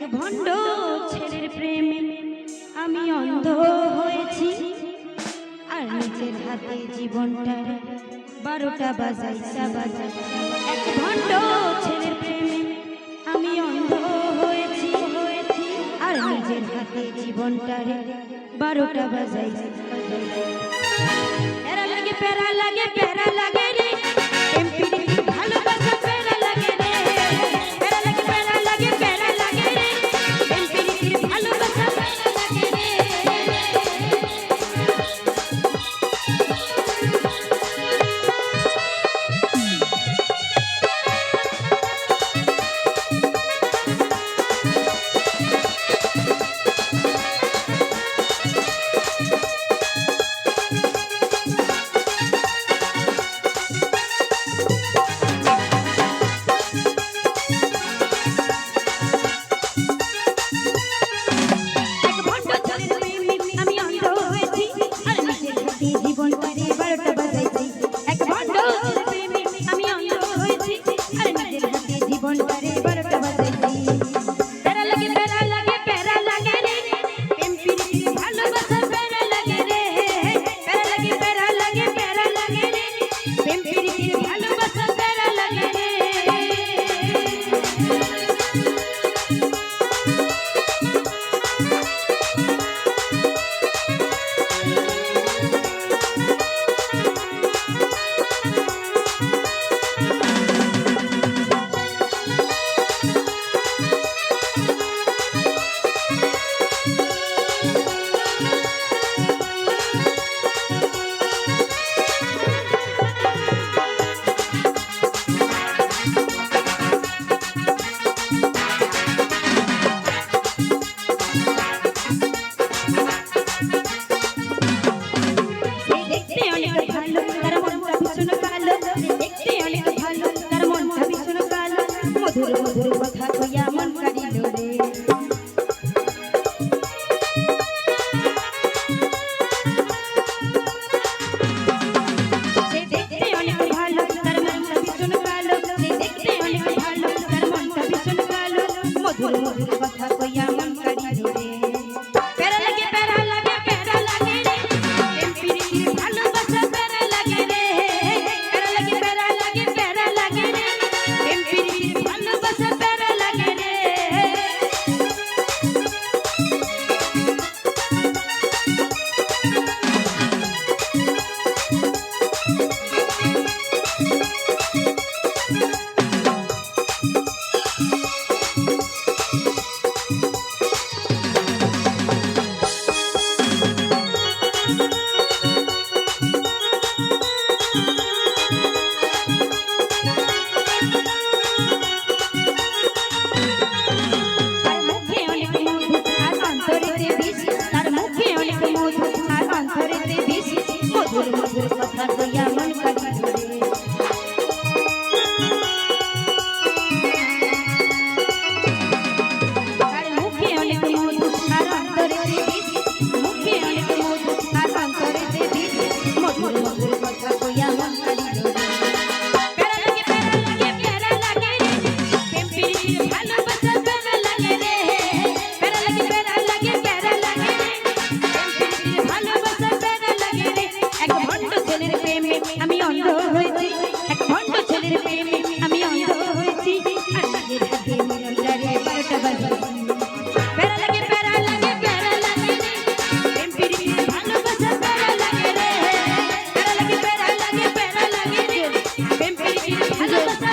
ভণ্ড ছেলের প্রেমে আমি অন্ধ হয়েছি। আর নিজের হাতে জীবনটা বারোটা বাজাই বাজাই এক ভণ্ড ছেলের প্রেমে আমি অন্ধ হয়েছি। হয়েছি আর নিজের হাতে জীবনটারে বারোটা বাজাই প্যারা লাগে প্যারা লাগে, প্যারা কথা অন্ধ হয়েছি। এক ভণ্ড ছেলের প্রেমে আমি অন্ধ হয়েছি। আশাদের হাতে মিলন দাঁড়িয়ে বারোটা বাজে। প্যারা লাগে প্যারা লাগে প্যারা লাগে প্রেম পিড়ি ভালোবাসা, প্যারা লাগে রে। প্যারা লাগে প্যারা লাগে প্যারা লাগে রে। প্রেম পিড়ি ভালোবাসা